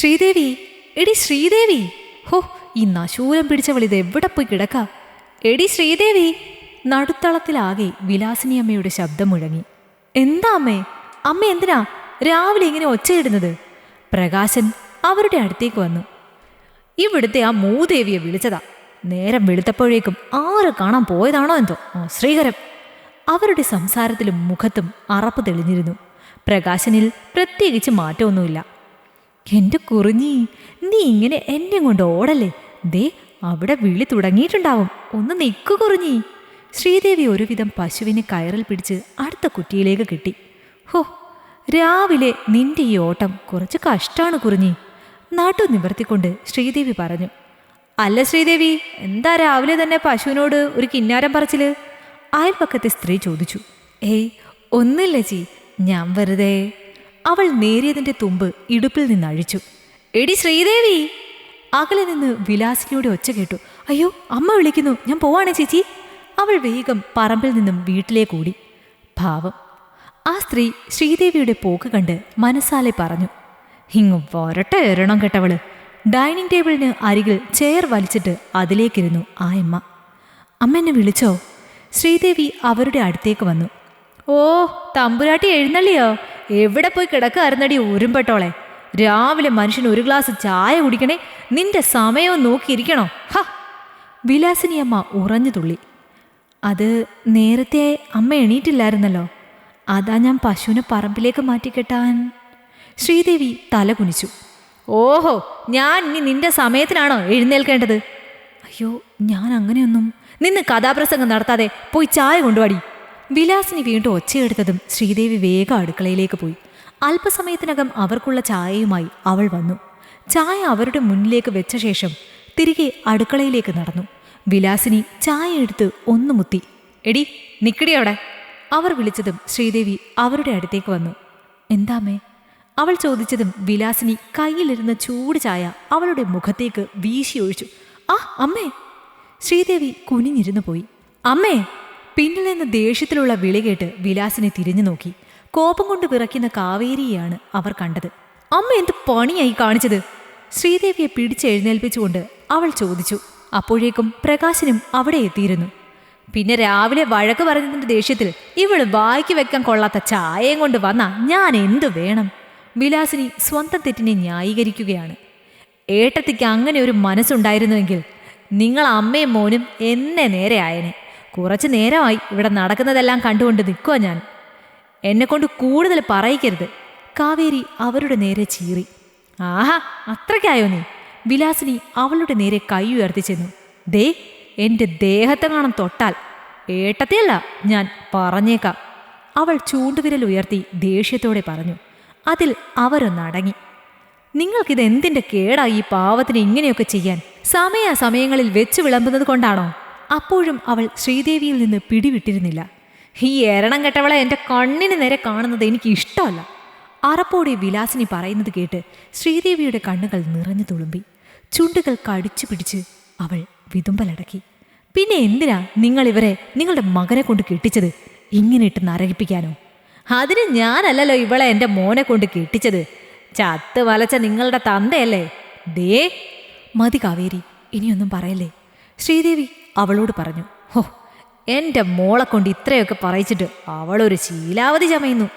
ശ്രീദേവി എടി ശ്രീദേവി. ഹോ ഈ നശൂരം പിടിച്ചവൾ ഇത് എവിടെ പോയി കിടക്ക? എടി ശ്രീദേവി. നടുത്തളത്തിലാകെ വിലാസിനി അമ്മയുടെ ശബ്ദം മുഴങ്ങി. എന്താ അമ്മേ? അമ്മ എന്തിനാ രാവിലെ ഇങ്ങനെ ഒച്ചയിടുന്നത്? പ്രകാശൻ അവരുടെ അടുത്തേക്ക് വന്നു. ഇവിടുത്തെ ആ മൂദേവിയെ വിളിച്ചതാ. നേരം വെളുത്തപ്പോഴേക്കും ആറ് കാണാൻ പോയതാണോ എന്തോ? ശ്രീകരം അവരുടെ സംസാരത്തിലും മുഖത്തും അറപ്പ് തെളിഞ്ഞിരുന്നു. പ്രകാശനിൽ പ്രത്യേകിച്ച് മാറ്റമൊന്നുമില്ല. എന്റെ കുറിഞ്ഞി നീ ഇങ്ങനെ എന്നെ കൊണ്ട് ഓടല്ലേ? ദേ അവിടെ വിളി തുടങ്ങിയിട്ടുണ്ടാവും. ഒന്ന് നിൽക്കു കുറിഞ്ഞി. ശ്രീദേവി ഒരുവിധം പശുവിനെ കയറിൽ പിടിച്ച് അടുത്ത കുറ്റിയിലേക്ക് കിട്ടി. ഹോ രാവിലെ നിന്റെ ഈ ഓട്ടം കുറച്ച് കഷ്ടാണ് കുറിഞ്ഞി. നാട്ടു നിവർത്തിക്കൊണ്ട് ശ്രീദേവി പറഞ്ഞു. അല്ല ശ്രീദേവി എന്താ രാവിലെ തന്നെ പശുവിനോട് ഒരു കിന്നാരം പറച്ചിൽ? അയൽപക്കത്തെ സ്ത്രീ ചോദിച്ചു. ഏയ് ഒന്നില്ല ചി ഞാൻ വെറുതെ അവൾ നേരിയതിന്റെ തുമ്പ് ഇടുപ്പിൽ നിന്ന് അഴിച്ചു എടി ശ്രീദേവി! അകലെ നിന്ന് വിലാസിനിയുടെ ഒച്ച കേട്ടു. അയ്യോ അമ്മ വിളിക്കുന്നു. ഞാൻ പോവാണ് ചേച്ചി. അവൾ വേഗം പറമ്പിൽ നിന്നും വീട്ടിലേക്ക് ഓടി. ഭാവം. ആ സ്ത്രീ ശ്രീദേവിയുടെ പോക്ക് കണ്ട് മനസ്സാലെ പറഞ്ഞു. ഇങ്ങു വരട്ടെ എരണം കെട്ടവൾ. ഡൈനിങ് ടേബിളിന് അരികിൽ ചെയർ വലിച്ചിട്ട് അതിലേക്കിരുന്നു ആ അമ്മ. അമ്മ എന്നെ വിളിച്ചോ? ശ്രീദേവി അവരുടെ അടുത്തേക്ക് വന്നു. ഓ തമ്പുരാട്ടി എഴുന്നള്ളിയോ? എവിടെ പോയി കിടക്കായിരുന്നടി ഉരുമ്പെട്ടോളെ? രാവിലെ മനുഷ്യൻ ഒരു ഗ്ലാസ് ചായ കുടിക്കണേ നിന്റെ സമയവും നോക്കിയിരിക്കണോ? ഹ! വിലാസിനി അമ്മ ഉറഞ്ഞു തുള്ളി. അത് നേരത്തെ അമ്മ എണീറ്റില്ലായിരുന്നല്ലോ. അതാ ഞാൻ പശുവിനെ പറമ്പിലേക്ക് മാറ്റിക്കെട്ടാൻ. ശ്രീദേവി തല കുനിച്ചു. ഓഹോ ഞാൻ ഇനി നിന്റെ സമയത്തിനാണോ എഴുന്നേൽക്കേണ്ടത്? അയ്യോ ഞാൻ അങ്ങനെയൊന്നും. നിന്ന് കഥാപ്രസംഗം നടത്താതെ പോയി ചായ കൊണ്ടുവാടി. വിലാസിനി വീണ്ടും ഒച്ചയെടുത്തതും ശ്രീദേവി വേഗം അടുക്കളയിലേക്ക് പോയി. അല്പസമയത്തിനകം അവർക്കുള്ള ചായയുമായി അവൾ വന്നു. ചായ അവരുടെ മുന്നിലേക്ക് വെച്ച ശേഷം തിരികെ അടുക്കളയിലേക്ക് നടന്നു. വിലാസിനി ചായ എടുത്ത് ഒന്ന് മുത്തി. എടി നിക്കടി അവിടെ. അവർ വിളിച്ചതും ശ്രീദേവി അവരുടെ അടുത്തേക്ക് വന്നു. എന്താമേ അവൾ ചോദിച്ചതും വിലാസിനി കയ്യിലിരുന്ന ചൂട് ചായ അവളുടെ മുഖത്തേക്ക് വീശി ഒഴിച്ചു. ആ അമ്മേ. ശ്രീദേവി കുനിഞ്ഞിരുന്നു പോയി. അമ്മേ പിന്നിൽ നിന്ന് ദേഷ്യത്തിലുള്ള വിളി കേട്ട് വിലാസിനെ തിരിഞ്ഞു നോക്കി. കോപം കൊണ്ട് വിറയ്ക്കുന്ന കാവേരിയെയാണ് അവർ കണ്ടത്. അമ്മ എന്ത് പണിയായി കാണിച്ചത്? ശ്രീദേവിയെ പിടിച്ചെഴുന്നേൽപ്പിച്ചുകൊണ്ട് അവൾ ചോദിച്ചു. അപ്പോഴേക്കും പ്രകാശനും അവിടെ എത്തിയിരുന്നു. പിന്നെ രാവിലെ വഴക്ക് പറഞ്ഞതിന്റെ ദേഷ്യത്തിൽ ഇവൾ വായിക്ക് വെക്കാൻ കൊള്ളാത്ത ചായയും കൊണ്ട് വന്ന ഞാൻ എന്തു വേണം? വിലാസിനി സ്വന്തം തെറ്റിനെ ന്യായീകരിക്കുകയാണ്. ഏട്ടത്തിക്ക് അങ്ങനെ ഒരു മനസ്സുണ്ടായിരുന്നുവെങ്കിൽ നിങ്ങൾ അമ്മയും മോനും എന്നെ നേരെ ആയനെ. കുറച്ചു നേരമായി ഇവിടെ നടക്കുന്നതെല്ലാം കണ്ടുകൊണ്ട് നിൽക്കുക ഞാൻ. എന്നെക്കൊണ്ട് കൂടുതൽ പറയിക്കരുത്. കാവേരി അവരുടെ നേരെ ചീറി. ആഹാ അത്രയ്ക്കായോ നീ? വിലാസിനി അവളുടെ നേരെ കൈ ഉയർത്തി ചെന്നു. ദേ എന്റെ ദേഹത്തെ കാണാൻ തൊട്ടാൽ ഏട്ടത്തെയല്ല ഞാൻ പറഞ്ഞേക്കാം. അവൾ ചൂണ്ടുവിരൽ ഉയർത്തി ദേഷ്യത്തോടെ പറഞ്ഞു. അതിൽ അവരൊന്നടങ്ങി നിങ്ങൾക്കിത് എന്തിന്റെ കേടായി ഈ പാവത്തിന് ഇങ്ങനെയൊക്കെ ചെയ്യാൻ? സമയാസമയങ്ങളിൽ വെച്ച് വിളമ്പുന്നത് കൊണ്ടാണോ? അപ്പോഴും അവൾ ശ്രീദേവിയിൽ നിന്ന് പിടിവിട്ടിരുന്നില്ല. ഈ എരണം കെട്ടവളെ എന്റെ കണ്ണിന് നേരെ കാണുന്നത് എനിക്ക് ഇഷ്ടമല്ല. അറപ്പോടെ വിലാസിനി പറയുന്നത് കേട്ട് ശ്രീദേവിയുടെ കണ്ണുകൾ നിറഞ്ഞു തുളുമ്പി. ചുണ്ടുകൾ കടിച്ചു പിടിച്ച് അവൾ വിതുമ്പലടക്കി. പിന്നെ എന്തിനാ നിങ്ങൾ ഇവരെ നിങ്ങളുടെ മകനെ കൊണ്ട് കെട്ടിച്ചത് ഇങ്ങനെ ഇട്ട് നരകിപ്പിക്കാനോ? അതിന് ഞാനല്ലല്ലോ ഇവളെ എന്റെ മോനെ കൊണ്ട് കെട്ടിച്ചത്. ചത്ത് വലച്ച നിങ്ങളുടെ തന്തയല്ലേ? ദേ. മതി കാവേരി ഇനിയൊന്നും പറയല്ലേ. ശ്രീദേവി അവളോട് പറഞ്ഞു ഹോ എന്റെ മോളെ കൊണ്ട് ഇത്രയൊക്കെ പറയിച്ചിട്ട് അവളൊരു ശീലാവധി ചമയുന്നു.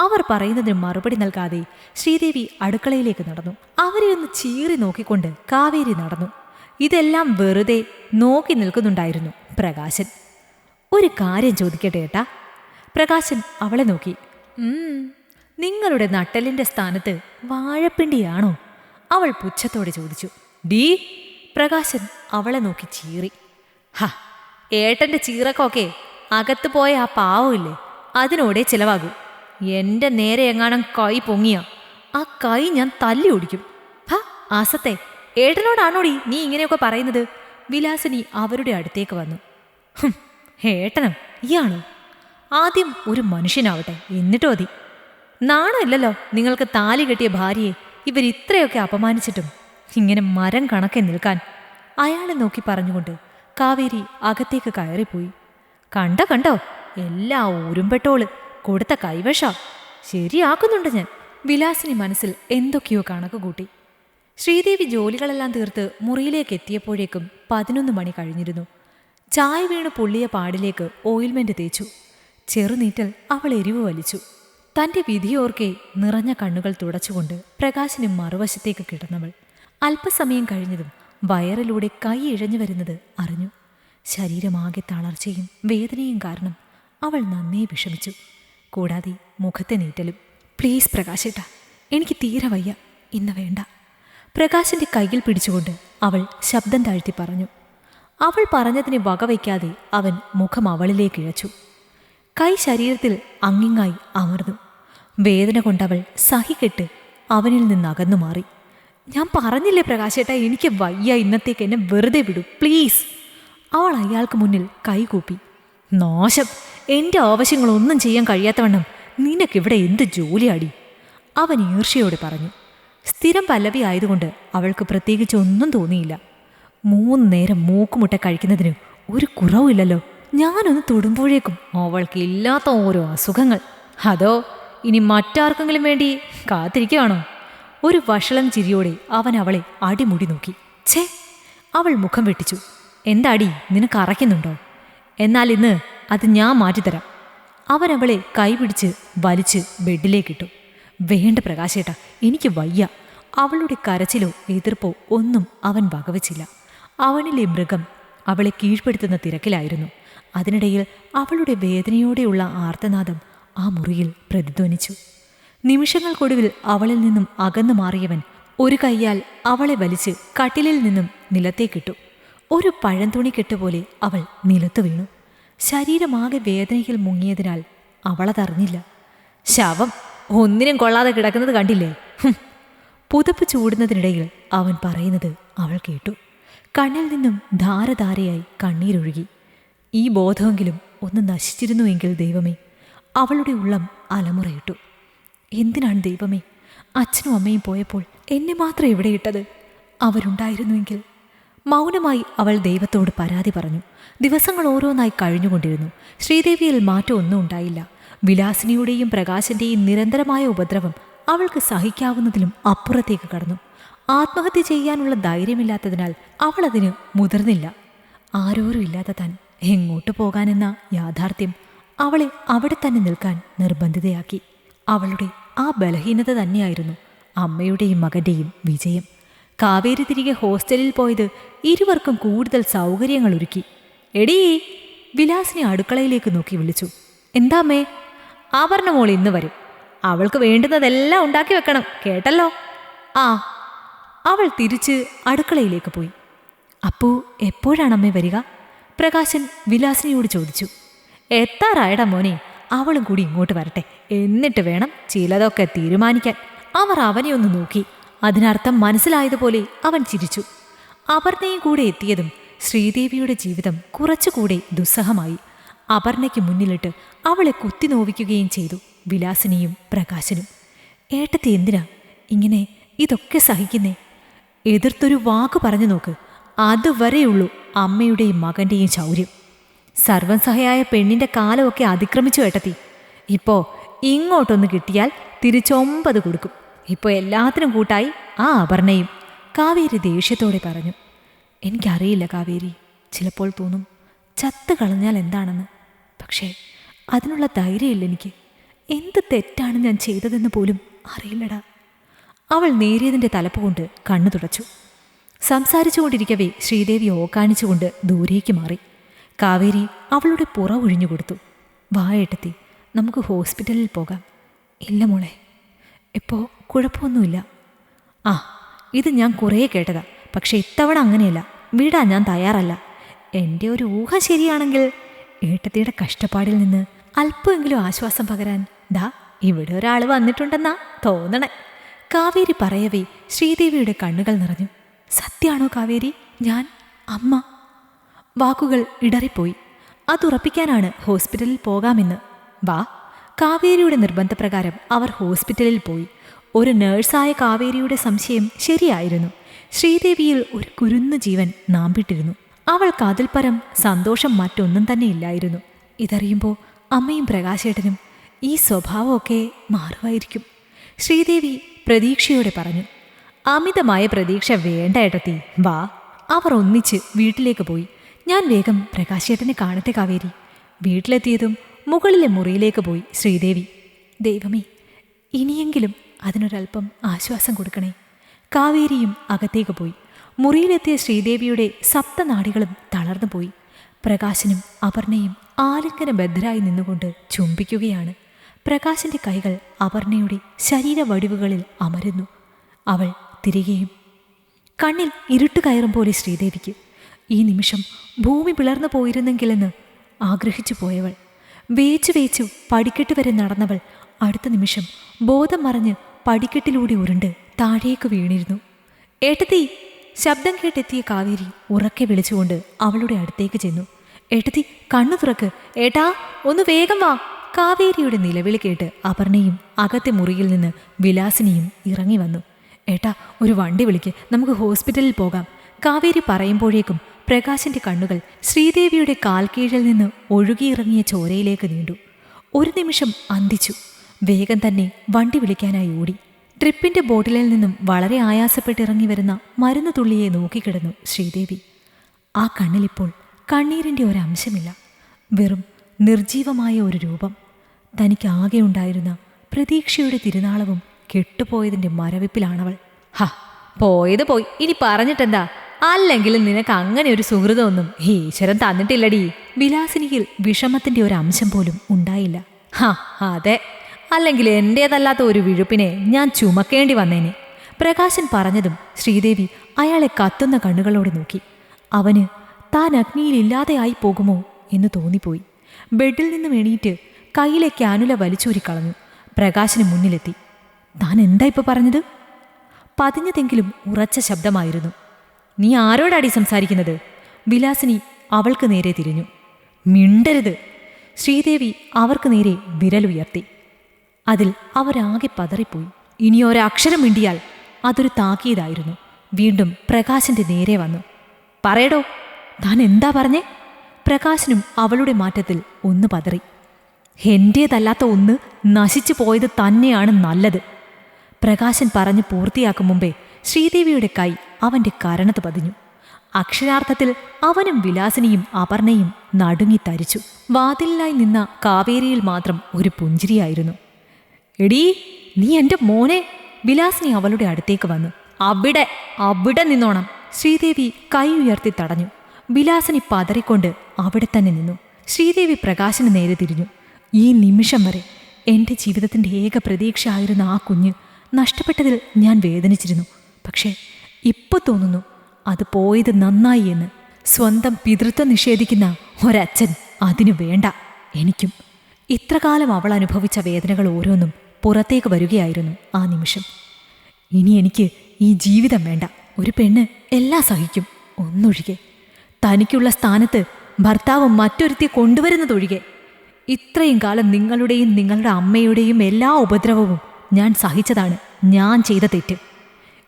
അവർ പറയുന്നതിന് മറുപടി നൽകാതെ ശ്രീദേവി അടുക്കളയിലേക്ക് നടന്നു. അവരെ ഒന്ന് ചീറി നോക്കിക്കൊണ്ട് കാവേരി നടന്നു. ഇതെല്ലാം വെറുതെ നോക്കി നിൽക്കുന്നുണ്ടായിരുന്നു പ്രകാശൻ. ഒരു കാര്യം ചോദിക്കട്ടെ ഏട്ടാ? പ്രകാശൻ അവളെ നോക്കി. നിങ്ങളുടെ നട്ടലിന്റെ സ്ഥാനത്ത് വാഴപ്പിണ്ടിയാണോ? അവൾ പുച്ഛത്തോടെ ചോദിച്ചു. ഡി പ്രകാശൻ അവളെ നോക്കി ചീറി. ഹ ഏട്ടന്റെ ചീറക്കൊക്കെ അകത്ത് പോയ ആ പാവമില്ലേ? അതിനോടെ ചിലവാകൂ. എന്റെ നേരെ എങ്ങാനും കൈ പൊങ്ങിയ ആ കൈ ഞാൻ തല്ലി ഓടിക്കും. ഹ ആസത്തെ ഏട്ടനോടാണോടി നീ ഇങ്ങനെയൊക്കെ പറയുന്നത്? വിലാസിനി അവരുടെ അടുത്തേക്ക് വന്നു. ഏട്ടനം ഇയാണോ ആദ്യം ഒരു മനുഷ്യനാവട്ടെ എന്നിട്ടോ മതി നാണമില്ലല്ലോ നിങ്ങൾക്ക് താലി കെട്ടിയ ഭാര്യയെ ഇവരിത്രയൊക്കെ അപമാനിച്ചിട്ടും. ഇങ്ങനെ മരം കണക്കെ നിൽക്കാൻ അയാളെ നോക്കി പറഞ്ഞുകൊണ്ട് കാവേരി അകത്തേക്ക് കയറിപ്പോയി. കണ്ട കണ്ടോ? എല്ലാ ഊരുംപെട്ടോൾ കൊടുത്ത കൈവശ. ശരിയാക്കുന്നുണ്ട് ഞാൻ. വിലാസിനി മനസ്സിൽ എന്തൊക്കെയോ കണക്ക് കൂട്ടി. ശ്രീദേവി ജോലികളെല്ലാം തീർത്ത് മുറിയിലേക്ക് എത്തിയപ്പോഴേക്കും പതിനൊന്ന് മണി കഴിഞ്ഞിരുന്നു. ചായ വീണ് പൊള്ളിയ പാടിലേക്ക് ഓയിൽമെന്റ് തേച്ചു. ചെറുനീറ്റൽ അവൾ എരിവ് വലിച്ചു. തന്റെ വിധിയോർക്കെ നിറഞ്ഞ കണ്ണുകൾ തുടച്ചുകൊണ്ട് പ്രകാശിനും മറുവശത്തേക്ക് കിടന്നവൾ. അല്പസമയം കഴിഞ്ഞതും വയറിലൂടെ കൈ ഇഴഞ്ഞു വരുന്നത് അറിഞ്ഞു. ശരീരമാകെ തളർച്ചയും വേദനയും കാരണം അവൾ നന്നേ വിഷമിച്ചു. കൂടാതെ മുഖത്തെ നീറ്റലും പ്ലീസ് പ്രകാശേട്ട എനിക്ക് തീരെ വയ്യ ഇന്ന് വേണ്ട. പ്രകാശിന്റെ കയ്യിൽ പിടിച്ചുകൊണ്ട് അവൾ ശബ്ദം താഴ്ത്തി പറഞ്ഞു. അവൾ പറഞ്ഞതിനെ വകവയ്ക്കാതെ അവൻ മുഖം അവളിലേക്ക് ഇഴച്ചു. കൈ ശരീരത്തിൽ അങ്ങിങ്ങായി അമർന്നു. വേദന കൊണ്ടവൾ സഹികെട്ട് അവനിൽ നിന്ന് അകന്നു മാറി. ഞാൻ പറഞ്ഞില്ലേ പ്രകാശേട്ടാ എനിക്ക് വയ്യ ഇന്നത്തേക്ക് എന്നെ വെറുതെ വിടൂ. പ്ലീസ് അവൾ അയാൾക്ക് മുന്നിൽ കൈകൂപ്പി നാശം. എന്റെ ആവശ്യങ്ങളൊന്നും ചെയ്യാൻ കഴിയാത്തവണ്ണം നിനക്കിവിടെ എന്ത് ജോലിയാടി? അവൻ ഈർഷ്യയോട് പറഞ്ഞു. സ്ഥിരം പല്ലവി ആയതുകൊണ്ട് അവൾക്ക് പ്രത്യേകിച്ച് ഒന്നും തോന്നിയില്ല. മൂന്ന് നേരം മൂക്കുമുട്ട കഴിക്കുന്നതിന് ഒരു കുറവുമില്ലല്ലോ. ഞാനൊന്ന് തൊടുമ്പോഴേക്കും അവൾക്ക് ഇല്ലാത്ത ഓരോ അസുഖങ്ങൾ. അതോ ഇനി മറ്റാർക്കെങ്കിലും വേണ്ടി കാത്തിരിക്കുകയാണോ? ഒരു വഷളം ചിരിയോടെ അവൻ അവളെ അടിമുടി നോക്കി. ഛേ അവൾ മുഖം വെട്ടിച്ചു. എന്താടി നിനക്ക് അറയ്ക്കുന്നുണ്ടോ? എന്നാൽ ഇന്ന് അത് ഞാൻ മാറ്റിത്തരാം. അവൻ അവളെ കൈപിടിച്ച് വലിച്ച് ബെഡിലേക്കിട്ടു. വേണ്ട പ്രകാശേട്ടാ എനിക്ക് വയ്യ. അവളുടെ കരച്ചിലോ എതിർപ്പോ ഒന്നും അവൻ വകവച്ചില്ല. അവനിലെ മൃഗം അവളെ കീഴ്പ്പെടുത്തുന്ന തിരക്കിലായിരുന്നു. അതിനിടയിൽ അവളുടെ വേദനയോടെയുള്ള ആർത്തനാദം ആ മുറിയിൽ പ്രതിധ്വനിച്ചു. നിമിഷങ്ങൾക്കൊടുവിൽ അവളിൽ നിന്നും അകന്നു മാറിയവൻ ഒരു കൈയാൽ അവളെ വലിച്ച് കട്ടിലിൽ നിന്നും നിലത്തേക്കിട്ടു ഒരു പഴംതുണി കെട്ടുപോലെ അവൾ നിലത്തു വീണു. ശരീരമാകെ വേദനയിൽ മുങ്ങിയതിനാൽ അവളതറിഞ്ഞില്ല. ശവം ഒന്നിനും കൊള്ളാതെ കിടക്കുന്നത് കണ്ടില്ലേ. പുതപ്പ് ചൂടുന്നതിനിടയിൽ അവൻ പറയുന്നത് അവൾ കേട്ടു. കണ്ണിൽ നിന്നും ധാരധാരയായി കണ്ണീരൊഴുകി. ഈ ബോധമെങ്കിലും ഒന്ന് നശിച്ചിരുന്നുവെങ്കിൽ ദൈവമേ അവളുടെ ഉള്ളം അലമുറയിട്ടു. എന്തിനാണ് ദൈവമേ? അച്ഛനും അമ്മയും പോയപ്പോൾ എന്നെ മാത്രം ഇവിടെ ഇട്ടത്? അവരുണ്ടായിരുന്നുവെങ്കിൽ. മൗനമായി അവൾ ദൈവത്തോട് പരാതി പറഞ്ഞു. ദിവസങ്ങൾ ഓരോന്നായി കഴിഞ്ഞുകൊണ്ടിരുന്നു. ശ്രീദേവിയിൽ മാറ്റമൊന്നും ഉണ്ടായില്ല. വിലാസിനിയുടെയും പ്രകാശന്റെയും നിരന്തരമായ ഉപദ്രവം അവൾക്ക് സഹിക്കാവുന്നതിലും അപ്പുറത്തേക്ക് കടന്നു. ആത്മഹത്യ ചെയ്യാനുള്ള ധൈര്യമില്ലാത്തതിനാൽ അവൾ അതിന് മുതിർന്നില്ല. ആരോരും ഇല്ലാത്ത താൻ എങ്ങോട്ട് പോകാനെന്ന യാഥാർത്ഥ്യം അവളെ അവിടെ തന്നെ നിൽക്കാൻ നിർബന്ധിതയാക്കി. അവളുടെ ആ ബലഹീനത തന്നെയായിരുന്നു അമ്മയുടെയും മകന്റെയും വിജയം. കാവേരി തിരികെ ഹോസ്റ്റലിൽ പോയത് ഇരുവർക്കും കൂടുതൽ സൗകര്യങ്ങൾ ഒരുക്കി. എടീ വിലാസിനെ അടുക്കളയിലേക്ക് നോക്കി വിളിച്ചു. എന്താമ്മേ ആഭരണ മോൾ ഇന്ന് വരും. അവൾക്ക് വേണ്ടുന്നതെല്ലാം ഉണ്ടാക്കി വെക്കണം കേട്ടല്ലോ? ആ അവൾ തിരിച്ച് അടുക്കളയിലേക്ക് പോയി. അപ്പു എപ്പോഴാണ് അമ്മ വരിക? പ്രകാശൻ വിലാസിനിയോട് ചോദിച്ചു. എത്താറായടാ മോനെ അവളും കൂടി ഇങ്ങോട്ട് വരട്ടെ. എന്നിട്ട് വേണം ചിലതൊക്കെ തീരുമാനിക്കാൻ. അവർ അവനെ ഒന്ന് നോക്കി. അതിനർത്ഥം മനസ്സിലായതുപോലെ അവൻ ചിരിച്ചു. അപർണയും കൂടെ എത്തിയതും ശ്രീദേവിയുടെ ജീവിതം കുറച്ചുകൂടെ ദുസ്സഹമായി. അപർണയ്ക്ക് മുന്നിലിട്ട് അവളെ കുത്തി നോവിക്കുകയും ചെയ്തു വിലാസിനിയും പ്രകാശനും. ഏട്ടത്തി എന്തിനാ ഇങ്ങനെ ഇതൊക്കെ സഹിക്കുന്നേ? എതിർത്തൊരു വാക്ക് പറഞ്ഞു നോക്ക്. അതുവരെയുള്ളൂ അമ്മയുടെയും മകന്റെയും ശൗര്യം. സർവസഹയായ പെണ്ണിന്റെ കാലമൊക്കെ അതിക്രമിച്ചു ഏട്ടത്തി. ഇപ്പോ ഇങ്ങോട്ടൊന്ന് കിട്ടിയാൽ തിരിച്ചൊമ്പത് കൊടുക്കും. ഇപ്പോൾ എല്ലാത്തിനും കൂട്ടായി ആ അപർണയും കാവേരി ദേഷ്യത്തോടെ പറഞ്ഞു എനിക്കറിയില്ല കാവേരി ചിലപ്പോൾ തോന്നും ചത്ത് കളഞ്ഞാൽ എന്താണെന്ന്. പക്ഷേ അതിനുള്ള ധൈര്യമില്ല എനിക്ക്. എന്ത് തെറ്റാണ് ഞാൻ ചെയ്തതെന്ന് പോലും അറിയില്ലടാ. അവൾ നേരിയതിന്റെ തലപ്പ് കൊണ്ട് കണ്ണു തുടച്ചു. സംസാരിച്ചുകൊണ്ടിരിക്കവേ ശ്രീദേവി ഓക്കാനിച്ചുകൊണ്ട് ദൂരേക്ക് മാറി. കാവേരി അവളുടെ പുറ ഒഴിഞ്ഞുകൊടുത്തു വായെട്ടെത്തി. നമുക്ക് ഹോസ്പിറ്റലിൽ പോകാം. ഇല്ല മോളെ ഇപ്പോൾ കുഴപ്പമൊന്നുമില്ല. ആ ഇത് ഞാൻ കുറേ കേട്ടതാ പക്ഷേ ഇത്തവണ അങ്ങനെയല്ല വിടാൻ ഞാൻ തയ്യാറല്ല. എന്റെ ഒരു ഊഹ ശരിയാണെങ്കിൽ ഏട്ടത്തിയുടെ കഷ്ടപ്പാടിൽ നിന്ന് അല്പമെങ്കിലും ആശ്വാസം പകരാൻ ദാ ഇവിടെ ഒരാൾ വന്നിട്ടുണ്ടെന്നാ തോന്നണേ. കാവേരി പറയവേ ശ്രീദേവിയുടെ കണ്ണുകൾ നിറഞ്ഞു. സത്യാണോ കാവേരി? ഞാൻ അമ്മ. വാക്കുകൾ ഇടറിപ്പോയി. അതുറപ്പിക്കാനാണ് ഹോസ്പിറ്റലിൽ പോകാമെന്ന് വാ. കാവേരിയുടെ നിർബന്ധപ്രകാരം അവർ ഹോസ്പിറ്റലിൽ പോയി. ഒരു നേഴ്സായ കാവേരിയുടെ സംശയം ശരിയായിരുന്നു. ശ്രീദേവിയിൽ ഒരു കുരുന്നു ജീവൻ നാമ്പിട്ടിരുന്നു. അവൾക്ക് അതിൽ പരം സന്തോഷം മറ്റൊന്നും തന്നെ ഇല്ലായിരുന്നു. ഇതറിയുമ്പോൾ അമ്മയും പ്രകാശേട്ടനും ഈ സ്വഭാവമൊക്കെ മാറുമായിരിക്കും. ശ്രീദേവി പ്രതീക്ഷയോടെ പറഞ്ഞു അമിതമായ പ്രതീക്ഷ വേണ്ട ഏട്ടത്തി വാ. അവർ ഒന്നിച്ച് വീട്ടിലേക്ക് പോയി. ഞാൻ വേഗം പ്രകാശേട്ടനെ കാണട്ടെ കാവേരി. വീട്ടിലെത്തിയതും മുകളിലെ മുറിയിലേക്ക് പോയി ശ്രീദേവി. ദൈവമേ ഇനിയെങ്കിലും അതിനൊരല്പം ആശ്വാസം കൊടുക്കണേ. കാവേരിയും അകത്തേക്ക് പോയി. മുറിയിലെത്തിയ ശ്രീദേവിയുടെ സപ്തനാടികളും തളർന്നു പോയി. പ്രകാശനും അപർണയും ആലിംഗന ബദ്ധരായി നിന്നുകൊണ്ട് ചുംബിക്കുകയാണ്. പ്രകാശിന്റെ കൈകൾ അപർണയുടെ ശരീരവടിവുകളിൽ അമരുന്നു. അവൾ തിരികെയും കണ്ണിൽ ഇരുട്ട് കയറും പോലെ ശ്രീദേവിക്ക്. ഈ നിമിഷം ഭൂമി പിളർന്നു പോയിരുന്നെങ്കിലെന്ന് ആഗ്രഹിച്ചു പോയവൾ. വേച്ചു വേച്ചു പടിക്കെട്ട് വരെ നടന്നവൾ അടുത്ത നിമിഷം ബോധം മറിഞ്ഞ് പടിക്കെട്ടിലൂടെ ഉരുണ്ട് താഴേക്ക് വീണിരുന്നു. ഏട്ടത്തി ശബ്ദം കേട്ടെത്തിയ കാവേരി ഉറക്കെ വിളിച്ചുകൊണ്ട് അവളുടെ അടുത്തേക്ക് ചെന്നു. ഏട്ടത്തി കണ്ണു തുറക്ക്. ഏട്ടാ ഒന്ന് വേഗം വാ. കാവേരിയുടെ നിലവിളി കേട്ട് അപർണയും അകത്തെ മുറിയിൽ നിന്ന് വിലാസിനിയും ഇറങ്ങി വന്നു. ഏട്ടാ ഒരു വണ്ടി വിളിക്ക്. നമുക്ക് ഹോസ്പിറ്റലിൽ പോകാം. കാവേരി പറയുമ്പോഴേക്കും പ്രകാശിന്റെ കണ്ണുകൾ ശ്രീദേവിയുടെ കാൽക്കീഴിൽ നിന്ന് ഒഴുകിയിറങ്ങിയ ചോരയിലേക്ക് നീണ്ടു. ഒരു നിമിഷം അന്തിച്ചു. വേഗം തന്നെ വണ്ടി വിളിക്കാനായി ഓടി. ട്രിപ്പിന്റെ ബോട്ടിലിൽ നിന്നും വളരെ ആയാസപ്പെട്ടിറങ്ങി വരുന്ന മരുന്ന് തുള്ളിയെ നോക്കിക്കിടന്നു ശ്രീദേവി. ആ കണ്ണിലിപ്പോൾ കണ്ണീരിന്റെ ഒരംശമില്ല. വെറും നിർജീവമായ ഒരു രൂപം. തനിക്കാകെ ഉണ്ടായിരുന്ന പ്രതീക്ഷയുടെ തിരുനാളവും കെട്ടുപോയതിന്റെ മരവിപ്പിലാണവൾ. ഹ പോയത് പോയി. ഇനി പറഞ്ഞിട്ടെന്താ? അല്ലെങ്കിലും നിനക്ക് അങ്ങനെ ഒരു സുഹൃതമൊന്നും ഈശ്വരൻ തന്നിട്ടില്ലടി. വിലാസിനിയിൽ വിഷമത്തിന്റെ ഒരു അംശം പോലും ഉണ്ടായില്ല. ഹാ അതെ. അല്ലെങ്കിൽ എന്റേതല്ലാത്ത ഒരു വിഴുപ്പിനെ ഞാൻ ചുമക്കേണ്ടി വന്നേനെ. പ്രകാശൻ പറഞ്ഞതും ശ്രീദേവി അയാളെ കത്തുന്ന കണ്ണുകളോടെ നോക്കി. അവന് താൻ അഗ്നിയിലില്ലാതെയായി പോകുമോ എന്ന് തോന്നിപ്പോയി. ബെഡിൽ നിന്നും എണീറ്റ് കയ്യിലെ ക്യാനുല വലിച്ചൂരി കളഞ്ഞു. പ്രകാശിന് മുന്നിലെത്തി. താൻ എന്താ ഇപ്പൊ പറഞ്ഞത്? പതിഞ്ഞതെങ്കിലും ഉറച്ച ശബ്ദമായിരുന്നു. നീ ആരോടാടി സംസാരിക്കുന്നത്? വിലാസിനി അവൾക്ക് നേരെ തിരിഞ്ഞു. മിണ്ടരുത്. ശ്രീദേവി അവർക്ക് നേരെ വിരലുയർത്തി. അതിൽ അവരാകെ പതറിപ്പോയി. ഇനി ഒരക്ഷരം മിണ്ടിയാൽ അതൊരു താക്കീതായിരുന്നു. വീണ്ടും പ്രകാശിന്റെ നേരെ വന്നു. പറയടോ താൻ എന്താ പറഞ്ഞേ? പ്രകാശനും അവളുടെ മാറ്റത്തിൽ ഒന്ന് പതറി. എന്റേതല്ലാത്ത ഒന്ന് നശിച്ചു പോയത് തന്നെയാണ് നല്ലത്. പ്രകാശൻ പറഞ്ഞു പൂർത്തിയാക്കും മുമ്പേ ശ്രീദേവിയുടെ കൈ അവന്റെ കരണത്ത് പതിഞ്ഞു. അക്ഷരാർത്ഥത്തിൽ അവനും വിലാസിനിയും അപർണയും നടുങ്ങി തരിച്ചു. വാതിലിനായി നിന്ന കാവേരിയിൽ മാത്രം ഒരു പുഞ്ചിരിയായിരുന്നു. എടീ നീ എന്റെ മോനെ. വിലാസിനി അവളുടെ അടുത്തേക്ക് വന്നു. അവിടെ അവിടെ നിന്നോണം. ശ്രീദേവി കൈ ഉയർത്തി തടഞ്ഞു. വിലാസിനി പതറിക്കൊണ്ട് അവിടെ തന്നെ നിന്നു. ശ്രീദേവി പ്രകാശന് നേരെ തിരിഞ്ഞു. ഈ നിമിഷം വരെ എന്റെ ജീവിതത്തിന്റെ ഏക പ്രതീക്ഷ ആയിരുന്ന ആ കുഞ്ഞ് നഷ്ടപ്പെട്ടതിൽ ഞാൻ വേദനിച്ചിരുന്നു. പക്ഷേ ഇപ്പോൾ തോന്നുന്നു അത് പോയത് നന്നായി എന്ന്. സ്വന്തം പിതൃത്വം നിഷേധിക്കുന്ന ഒരച്ഛൻ അതിനു വേണ്ട എനിക്കും. ഇത്രകാലം അവൾ അനുഭവിച്ച വേദനകൾ ഓരോന്നും പുറത്തേക്ക് വരികയായിരുന്നു ആ നിമിഷം. ഇനി എനിക്ക് ഈ ജീവിതം വേണ്ട. ഒരു പെണ്ണ് എല്ലാം സഹിക്കും ഒന്നൊഴികെ. തനിക്കുള്ള സ്ഥാനത്ത് ഭർത്താവ് മറ്റൊരുത്തി കൊണ്ടുവരുന്നതൊഴികെ. ഇത്രയും കാലം നിങ്ങളുടെയും നിങ്ങളുടെ അമ്മയുടെയും എല്ലാ ഉപദ്രവവും ഞാൻ സഹിച്ചതാണ് ഞാൻ ചെയ്ത തെറ്റ്.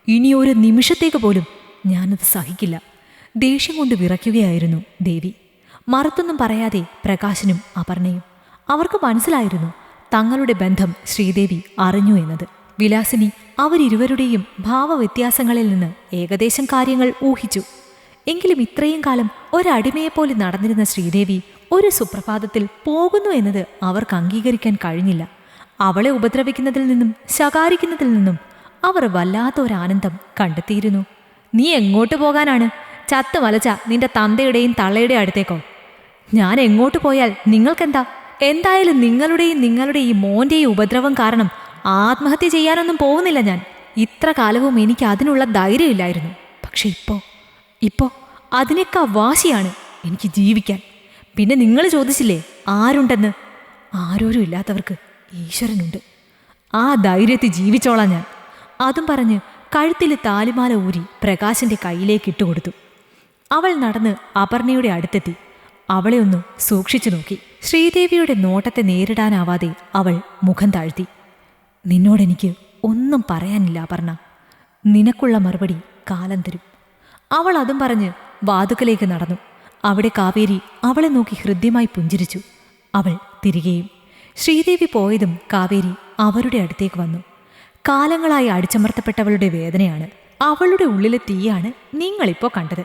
ഇനി ഒരു നിമിഷത്തേക്ക് പോലും ഞാനത് സഹിക്കില്ല. ദേഷ്യം കൊണ്ട് വിറയ്ക്കുകയായിരുന്നു ദേവി. മറുത്തൊന്നും പറയാതെ പ്രകാശനും അപർണയും. അവർക്ക് മനസ്സിലായിരുന്നു തങ്ങളുടെ ബന്ധം ശ്രീദേവി അറിഞ്ഞു എന്നത്. വിലാസിനി അവരിരുവരുടെയും ഭാവവ്യത്യാസങ്ങളിൽ നിന്ന് ഏകദേശം കാര്യങ്ങൾ ഊഹിച്ചു. എങ്കിലും ഇത്രയും കാലം ഒരടിമയെപ്പോലെ നടന്നിരുന്ന ശ്രീദേവി ഒരു സുപ്രഭാതത്തിൽ പോകുന്നു എന്നത് അവർക്ക് അംഗീകരിക്കാൻ കഴിഞ്ഞില്ല. അവളെ ഉപദ്രവിക്കുന്നതിൽ നിന്നും ശകാരിക്കുന്നതിൽ നിന്നും അവർ വല്ലാത്ത ഒരു ആനന്ദം കണ്ടെത്തിയിരുന്നു. നീ എങ്ങോട്ട് പോകാനാണ്? ചത്ത് മലച്ച നിന്റെ തന്തയുടെയും തള്ളയുടെയും അടുത്തേക്കോ? ഞാൻ എങ്ങോട്ട് പോയാൽ നിങ്ങൾക്കെന്താ? എന്തായാലും നിങ്ങളുടെയും നിങ്ങളുടെ ഈ മോന്റെയും ഉപദ്രവം കാരണം ആത്മഹത്യ ചെയ്യാനൊന്നും പോകുന്നില്ല ഞാൻ. ഇത്ര കാലവും എനിക്ക് അതിനുള്ള ധൈര്യമില്ലായിരുന്നു. പക്ഷെ ഇപ്പോ ഇപ്പോ അതിനേക്കാ വാശിയാണ് എനിക്ക് ജീവിക്കാൻ. പിന്നെ നിങ്ങൾ ചോദിച്ചില്ലേ ആരുണ്ടെന്ന്? ആരോരും ഇല്ലാത്തവർക്ക് ഈശ്വരനുണ്ട്. ആ ധൈര്യത്തിൽ ജീവിച്ചോളാം ഞാൻ. അതും പറഞ്ഞ് കഴുത്തിലെ താലിമാല ഊരി പ്രകാശിന്റെ കയ്യിലേക്ക് ഇട്ടുകൊടുത്തു. അവൾ നടന്ന് അപർണയുടെ അടുത്തെത്തി. അവളെ ഒന്ന് സൂക്ഷിച്ചു നോക്കി. ശ്രീദേവിയുടെ നോട്ടത്തെ നേരിടാനാവാതെ അവൾ മുഖം താഴ്ത്തി. നിന്നോടെനിക്ക് ഒന്നും പറയാനില്ല അപർണ. നിനക്കുള്ള മറുപടി കാലം തരും. അവൾ അതും പറഞ്ഞ് വാതുക്കലേക്ക് നടന്നു. അവിടെ കാവേരി അവളെ നോക്കി ഹൃദ്യമായി പുഞ്ചിരിച്ചു. അവൾ തിരികെയും. ശ്രീദേവി പോയതും കാവേരി അവരുടെ അടുത്തേക്ക് വന്നു. കാലങ്ങളായി അടിച്ചമർത്തപ്പെട്ടവളുടെ വേദനയാണ്. അവളുടെ ഉള്ളിലെ തീയാണ് നിങ്ങളിപ്പോൾ കണ്ടത്.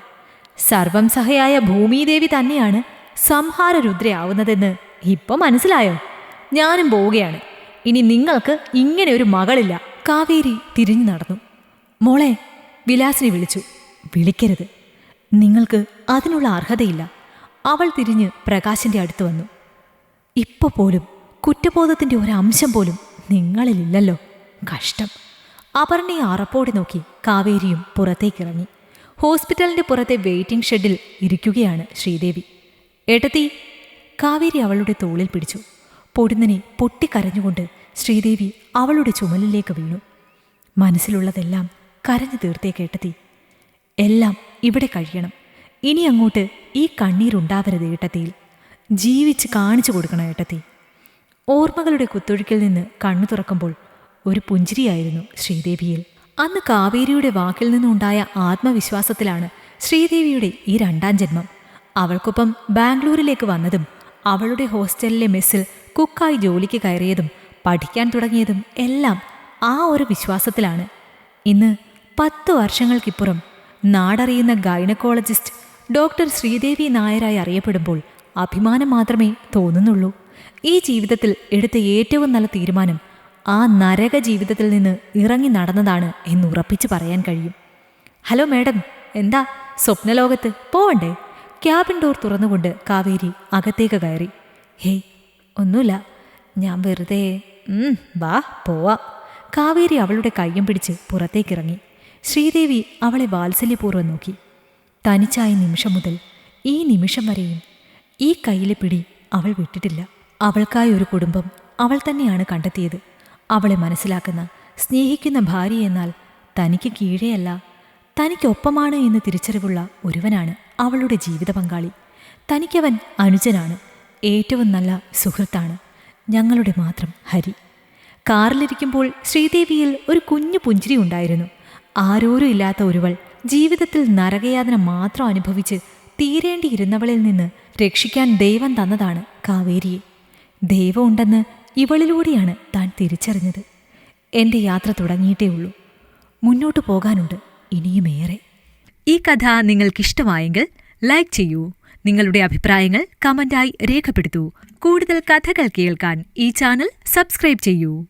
സർവം സഹയായ ഭൂമിദേവി തന്നെയാണ് സംഹാര രുദ്രയാവുന്നതെന്ന് ഇപ്പൊ മനസ്സിലായോ? ഞാനും പോവുകയാണ്. ഇനി നിങ്ങൾക്ക് ഇങ്ങനെ ഒരു മകളില്ല. കാവേരി തിരിഞ്ഞു നടന്നു. മോളെ വിലാസിനെ വിളിച്ചു. വിളിക്കരുത്. നിങ്ങൾക്ക് അതിനുള്ള അർഹതയില്ല. അവൾ തിരിഞ്ഞ് പ്രകാശിന്റെ അടുത്ത് വന്നു. ഇപ്പോൾ പോലും കുറ്റബോധത്തിന്റെ ഒരംശം പോലും നിങ്ങളിലില്ലല്ലോ. കഷ്ടം. അപർണയെ അറപ്പോടെ നോക്കി കാവേരിയും പുറത്തേക്കിറങ്ങി ഹോസ്പിറ്റലിന്റെ പുറത്തെ വെയിറ്റിംഗ് ഷെഡിൽ ഇരിക്കുകയാണ് ശ്രീദേവി. എടത്തി കാവേരി അവളുടെ തോളിൽ പിടിച്ചു. പൊടുന്നനെ പൊട്ടിക്കരഞ്ഞുകൊണ്ട് ശ്രീദേവി അവളുടെ ചുമലിലേക്ക് വീണു. മനസ്സിലുള്ളതെല്ലാം കരഞ്ഞു തീർത്തേ കേട്ടതി എല്ലാം ഇവിടെ കഴിയണം. ഇനി അങ്ങോട്ട് ഈ കണ്ണീരുണ്ടാവരുത് ഏട്ടത്തിയിൽ. ജീവിച്ച് കാണിച്ചു കൊടുക്കണം ഏട്ടത്തി. ഓർമ്മകളുടെ കുത്തൊഴുക്കിൽ നിന്ന് കണ്ണു തുറക്കുമ്പോൾ ഒരു പുഞ്ചിരിയായിരുന്നു ശ്രീദേവിയിൽ. അന്ന് കാവേരിയുടെ വാക്കിൽ നിന്നുണ്ടായ ആത്മവിശ്വാസത്തിലാണ് ശ്രീദേവിയുടെ ഈ രണ്ടാം ജന്മം. അവൾക്കൊപ്പം ബാംഗ്ലൂരിലേക്ക് വന്നതും അവളുടെ ഹോസ്റ്റലിലെ മെസ്സിൽ കുക്കായി ജോലിക്ക് കയറിയതും പഠിക്കാൻ തുടങ്ങിയതും എല്ലാം ആ ഒരു വിശ്വാസത്തിലാണ്. ഇന്ന് പത്ത് വർഷങ്ങൾക്കിപ്പുറം നാടറിയുന്ന ഗൈനക്കോളജിസ്റ്റ് ഡോക്ടർ ശ്രീദേവി നായരായി അറിയപ്പെടുമ്പോൾ അഭിമാനം മാത്രമേ തോന്നുന്നുള്ളൂ. ഈ ജീവിതത്തിൽ എടുത്ത ഏറ്റവും നല്ല തീരുമാനം ആ നരക ജീവിതത്തിൽ നിന്ന് ഇറങ്ങി നടന്നതാണ് എന്ന് ഉറപ്പിച്ചു പറയാൻ കഴിയും. ഹലോ മാഡം എന്താ? സ്വപ്നലോകത്ത് പോവണ്ടേ? ക്യാബിൻ ഡോർ തുറന്നുകൊണ്ട് കാവേരി അകത്തേക്ക് കയറി. ഹേയ് ഒന്നുമില്ല. ഞാൻ വെറുതെ വാ പോവാ. കാവേരി അവളുടെ കയ്യം പിടിച്ച് പുറത്തേക്കിറങ്ങി. ശ്രീദേവി അവളെ വാത്സല്യപൂർവം നോക്കി. തനിച്ചായ നിമിഷം മുതൽ ഈ നിമിഷം വരെയും ഈ കയ്യിലെ പിടി അവൾ വിട്ടിട്ടില്ല. അവൾക്കായ ഒരു കുടുംബം അവൾ തന്നെയാണ് കണ്ടെത്തിയത്. അവളെ മനസ്സിലാക്കുന്ന സ്നേഹിക്കുന്ന ഭാര്യ എന്നാൽ തനിക്ക് കീഴെയല്ല തനിക്കൊപ്പമാണ് എന്ന് തിരിച്ചറിവുള്ള ഒരുവനാണ് അവളുടെ ജീവിത പങ്കാളി. തനിക്കവൻ അനുജനാണ് ഏറ്റവും നല്ല സുഹൃത്താണ്. ഞങ്ങളുടെ മാത്രം ഹരി. കാറിലിരിക്കുമ്പോൾ ശ്രീദേവിയിൽ ഒരു കുഞ്ഞു പുഞ്ചിരി ഉണ്ടായിരുന്നു. ആരോരും ഇല്ലാത്ത ഒരുവൾ ജീവിതത്തിൽ നരകയാതന മാത്രം അനുഭവിച്ച് തീരേണ്ടിയിരുന്നവളിൽ നിന്ന് രക്ഷിക്കാൻ ദൈവം തന്നതാണ് കാവേരിയെ. ദൈവം ഉണ്ടെന്ന് ഇവളിലൂടെയാണ് താൻ തിരിച്ചറിഞ്ഞത്. എന്റെ യാത്ര തുടങ്ങിയിട്ടേ ഉള്ളൂ. മുന്നോട്ട് പോകാനുണ്ട് ഇനിയുമേറെ. ഈ കഥ നിങ്ങൾക്കിഷ്ടമായെങ്കിൽ ലൈക്ക് ചെയ്യൂ. നിങ്ങളുടെ അഭിപ്രായങ്ങൾ കമന്റായി രേഖപ്പെടുത്തൂ. കൂടുതൽ കഥകൾ കേൾക്കാൻ ഈ ചാനൽ സബ്സ്ക്രൈബ് ചെയ്യൂ.